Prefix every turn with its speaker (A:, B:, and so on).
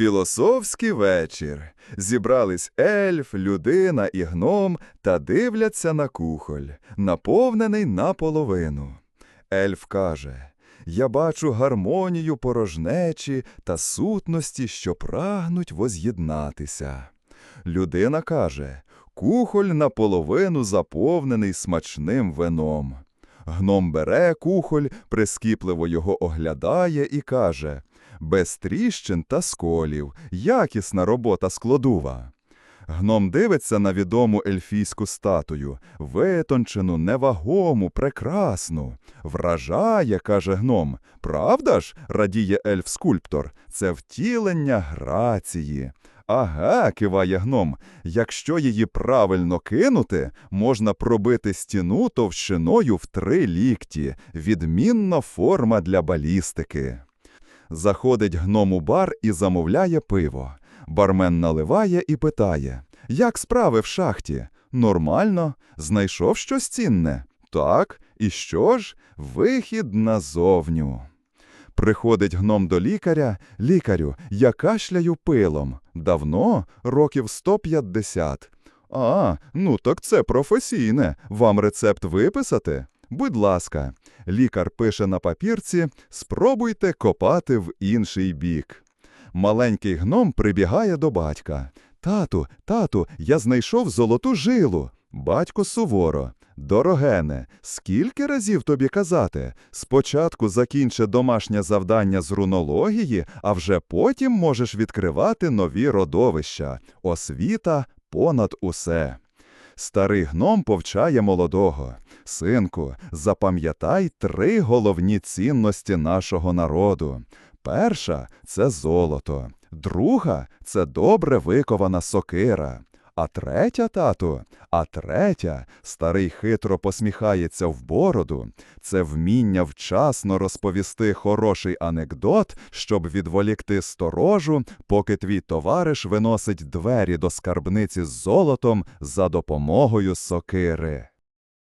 A: Філософський вечір. Зібрались ельф, людина і гном та дивляться на кухоль, наповнений наполовину. Ельф каже: Я бачу гармонію порожнечі та сутності, що прагнуть воз'єднатися. Людина каже: Кухоль наполовину заповнений смачним вином. Гном бере кухоль, прискіпливо його оглядає і каже: без тріщин та сколів, якісна робота складува. Гном дивиться на відому ельфійську статую, витончену, невагому, прекрасну. Вражає, каже гном. Правда ж, радіє ельф-скульптор, це втілення грації. Ага, киває гном, якщо її правильно кинути, можна пробити стіну товщиною в три лікті, відмінна форма для балістики. Заходить гном у бар і замовляє пиво. Бармен наливає і питає: Як справи в шахті? Нормально, знайшов щось цінне? Так, і що ж? Вихід назовню. Приходить гном до лікаря. Лікарю, я кашляю пилом. Давно? Років 150. А, ну так це професійне. Вам рецепт виписати? Будь ласка, лікар пише на папірці, спробуйте копати в інший бік. Маленький гном прибігає до батька. Тату, тату, я знайшов золоту жилу. Батько суворо. Дорогене, скільки разів тобі казати? Спочатку закінчи домашнє завдання з рунології, а вже потім можеш відкривати нові родовища. Освіта понад усе. Старий гном повчає молодого. Синку, запам'ятай три головні цінності нашого народу. Перша це золото, друга це добре викована сокира. А третя, тату, а третя, старий хитро посміхається в бороду, це вміння вчасно розповісти хороший анекдот, щоб відволікти сторожу, поки твій товариш виносить двері до скарбниці з золотом за допомогою сокири.